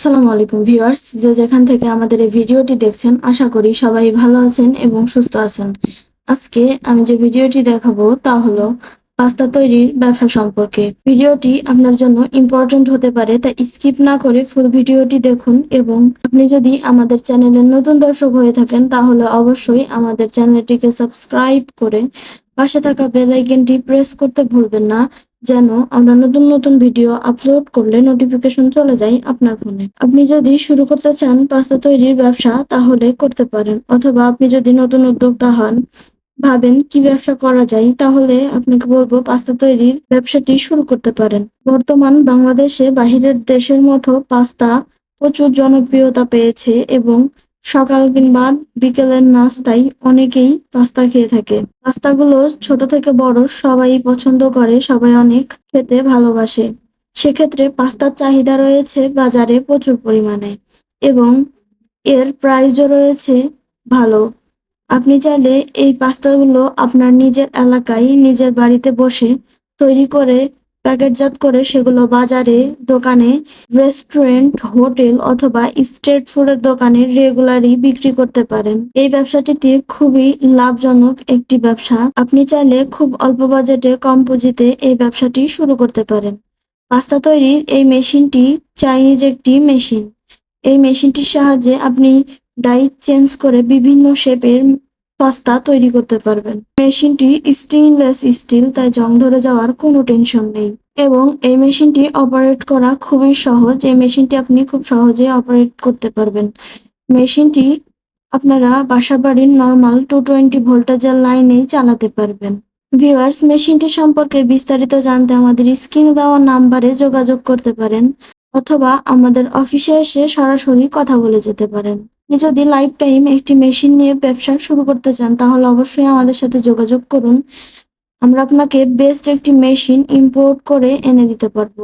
আসসালামু আলাইকুম ভিউয়ার্স, যে যেখান থেকে আমাদের এই ভিডিওটি দেখছেন, আশা করি সবাই ভালো আছেন এবং সুস্থ আছেন। আজকে আমি যে ভিডিওটি দেখাবো তা হলো পাস্তা তৈরির ব্যবসা সম্পর্কে। ভিডিওটি আপনার জন্য ইম্পর্ট্যান্ট হতে পারে তা স্কিপ না করে ফুল ভিডিওটি দেখুন এবং আপনি যদি আমাদের চ্যানেলের নতুন দর্শক হয়ে থাকেন, তাহলে অবশ্যই আমাদের চ্যানেলটিকে সাবস্ক্রাইব করে পাশে থাকা বেল আইকনটি প্রেস করতে ভুলবেন না। যেন আমরা নতুন নতুন ভিডিও আপলোড করলে নোটিফিকেশন চলে যায় আপনার ফোনে আপনি যদি শুরু করতে চান পাস্তা তৈরির ব্যবসা, তাহলে করতে পারেন। অথবা আপনি যদি নতুন উদ্যোক্তা হন, ভাবেন কি ব্যবসা করা যায়, তাহলে আপনাকে বলব পাস্তা তৈরির ব্যবসাটি শুরু করতে পারেন। বর্তমান বাংলাদেশে বাহিরের দেশের মতো পাস্তা প্রচুর জনপ্রিয়তা পেয়েছে এবং সকাল কিংবা বিকেলের নাস্তায় অনেকেই পাস্তা খেয়ে থাকে। পাস্তাগুলো ছোট থেকে বড় সবাই পছন্দ করে, সবাই অনেক খেতে ভালোবাসে। সেক্ষেত্রে পাস্তার চাহিদা রয়েছে বাজারে প্রচুর পরিমাণে এবং এর প্রাইজও রয়েছে ভালো। আপনি চাইলে এই পাস্তাগুলো আপনার নিজের এলাকায়, নিজের বাড়িতে বসে তৈরি করে প্যাকেটজাত করে সেগুলো বাজারে, দোকানে, রেস্টুরেন্ট, হোটেল অথবা স্ট্রিট ফুডের দোকানে রেগুলারই বিক্রি করতে পারেন। এই ব্যবসাটিতে খুবই লাভজনক একটি ব্যবসা। আপনি চাইলে খুব অল্প বাজেটে কম পুঁজিতে এই ব্যবসাটি শুরু করতে পারেন। পাস্তা তৈরির এই মেশিনটি চাইনিজ একটি মেশিন। এই মেশিনটির সাহায্যে আপনি ডাইট চেঞ্জ করে বিভিন্ন শেপের পাস্তা তৈরি করতে পারবেন। মেশিনটি স্টেইনলেস স্টিল তাই জং ধরে যাওয়ার কোনো টেনশন নেই। এবং এই মেশিনটি অপারেট করা খুবই সহজ। এই মেশিনটি আপনি খুব সহজে অপারেট করতে পারবেন। মেশিনটি আপনারা বাসা বাড়ির নর্মাল টু টোয়েন্টি ভোল্টেজের লাইনেই চালাতে পারবেন। ভিউয়ার্স মেশিনটি সম্পর্কে বিস্তারিত জানতে আমাদের স্ক্রিনে দেওয়া নাম্বারে যোগাযোগ করতে পারেন, অথবা আমাদের অফিসে এসে সরাসরি কথা বলে যেতে পারেন। যদি লাইফ টাইম একটি মেশিন নিয়ে ব্যবসা শুরু করতে চান, তাহলে অবশ্যই আমাদের সাথে যোগাযোগ করুন। আমরা আপনাকে বেস্ট একটি মেশিন ইম্পোর্ট করে এনে দিতে পারব।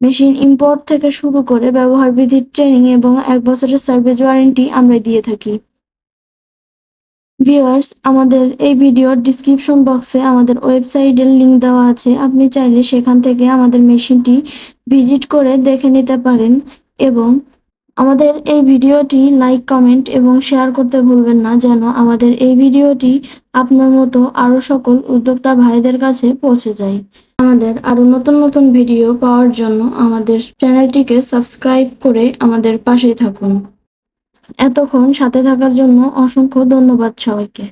মেশিন ইম্পোর্ট থেকে শুরু করে ব্যবহার বিধির ট্রেনিং এবং এক বছরের সার্ভিস ওয়ারেন্টি আমরা দিয়ে থাকি। ভিউয়ার্স আমাদের এই ভিডিওর ডিসক্রিপশন বক্সে আমাদের ওয়েবসাইটের লিঙ্ক দেওয়া আছে। আপনি চাইলে সেখান থেকে আমাদের মেশিনটি ভিজিট করে দেখে নিতে পারেন এবং আমাদের এই ভিডিওটি লাইক, কমেন্ট এবং শেয়ার করতে ভুলবেন না যেন আমাদের এই ভিডিওটি আপনার মতো আরও সকল উদ্যোক্তা ভাইদের কাছে পৌঁছে যায়। আমাদের আরও নতুন নতুন ভিডিও পাওয়ার জন্য আমাদের চ্যানেলটিকে সাবস্ক্রাইব করে আমাদের পাশেই থাকুন। এতক্ষণ সাথে থাকার জন্য অসংখ্য ধন্যবাদ সবাইকে।